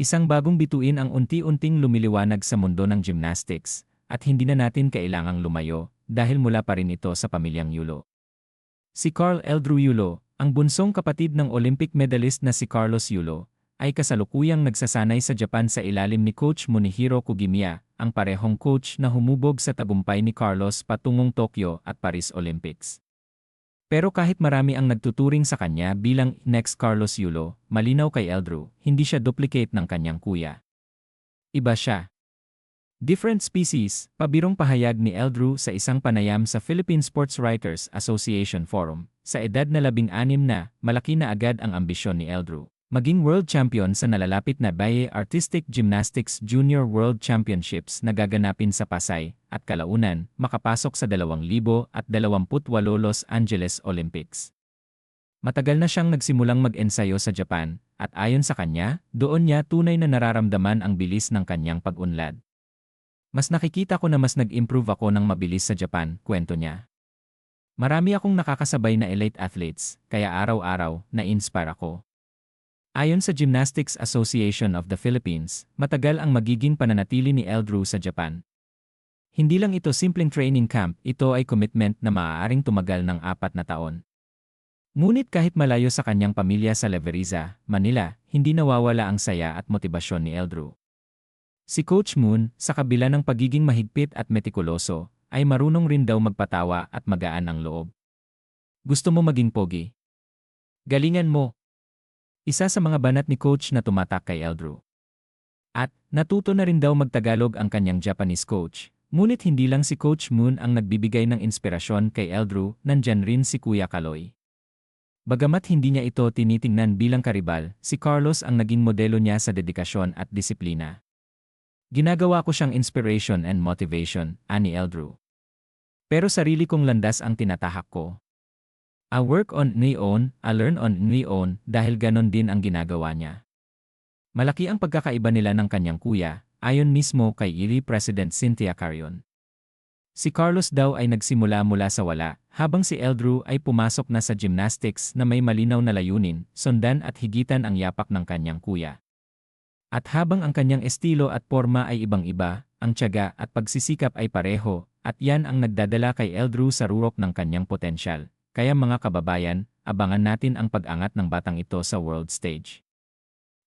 Isang bagong bituin ang unti-unting lumiliwanag sa mundo ng gymnastics, at hindi na natin kailangang lumayo dahil mula pa rin ito sa pamilyang Yulo. Si Carl Eldrew Yulo, ang bunsong kapatid ng Olympic medalist na si Carlos Yulo, ay kasalukuyang nagsasanay sa Japan sa ilalim ni Coach Munihiro Kugimiya, ang parehong coach na humubog sa tagumpay ni Carlos patungong Tokyo at Paris Olympics. Pero kahit marami ang nagtuturing sa kanya bilang next Carlos Yulo, malinaw kay Eldrew, hindi siya duplicate ng kanyang kuya. Iba siya. Different species, pabirong pahayag ni Eldrew sa isang panayam sa Philippine Sports Writers Association Forum. Sa edad na labing-anim na, malaki na agad ang ambisyon ni Eldrew. Maging world champion sa nalalapit na Baye Artistic Gymnastics Junior World Championships na gaganapin sa Pasay, at kalaunan, makapasok sa 2028 Los Angeles Olympics. Matagal na siyang nagsimulang mag-ensayo sa Japan, at ayon sa kanya, doon niya tunay na nararamdaman ang bilis ng kanyang pag-unlad. Mas nakikita ko na mas nag-improve ako ng mabilis sa Japan, kwento niya. Marami akong nakakasabay na elite athletes, kaya araw-araw, na-inspire ako. Ayon sa Gymnastics Association of the Philippines, matagal ang magiging pananatili ni Eldrew sa Japan. Hindi lang ito simpleng training camp, ito ay commitment na maaaring tumagal ng apat na taon. Ngunit kahit malayo sa kanyang pamilya sa Leveriza, Manila, hindi nawawala ang saya at motibasyon ni Eldrew. Si Coach Moon, sa kabila ng pagiging mahigpit at metikuloso, ay marunong rin daw magpatawa at magaan ang loob. Gusto mo maging pogi? Galingan mo, isa sa mga banat ni coach na tumatak kay Eldrew. At, natuto na rin daw magtagalog ang kanyang Japanese coach. Ngunit hindi lang si Coach Moon ang nagbibigay ng inspirasyon kay Eldrew, nandyan rin si Kuya Kaloy. Bagamat hindi niya ito tinitingnan bilang karibal, si Carlos ang naging modelo niya sa dedikasyon at disiplina. Ginagawa ko siyang inspiration and motivation, ani Eldrew. Pero sarili kong landas ang tinatahak ko. I work on own, I learn on own dahil ganon din ang ginagawa niya. Malaki ang pagkakaiba nila ng kanyang kuya, ayon mismo kay ILI President Cynthia Carion. Si Carlos daw ay nagsimula mula sa wala, habang si Eldrew ay pumasok na sa gymnastics na may malinaw na layunin, sundan at higitan ang yapak ng kanyang kuya. At habang ang kanyang estilo at forma ay ibang-iba, ang tiyaga at pagsisikap ay pareho, at yan ang nagdadala kay Eldrew sa rurok ng kanyang potensyal. Kaya mga kababayan, abangan natin ang pag-angat ng batang ito sa world stage.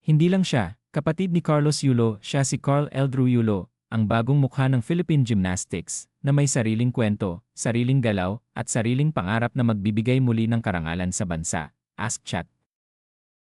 Hindi lang siya, kapatid ni Carlos Yulo, siya si Carl Eldrew Yulo, ang bagong mukha ng Philippine Gymnastics, na may sariling kwento, sariling galaw, at sariling pangarap na magbibigay muli ng karangalan sa bansa. Ask Chat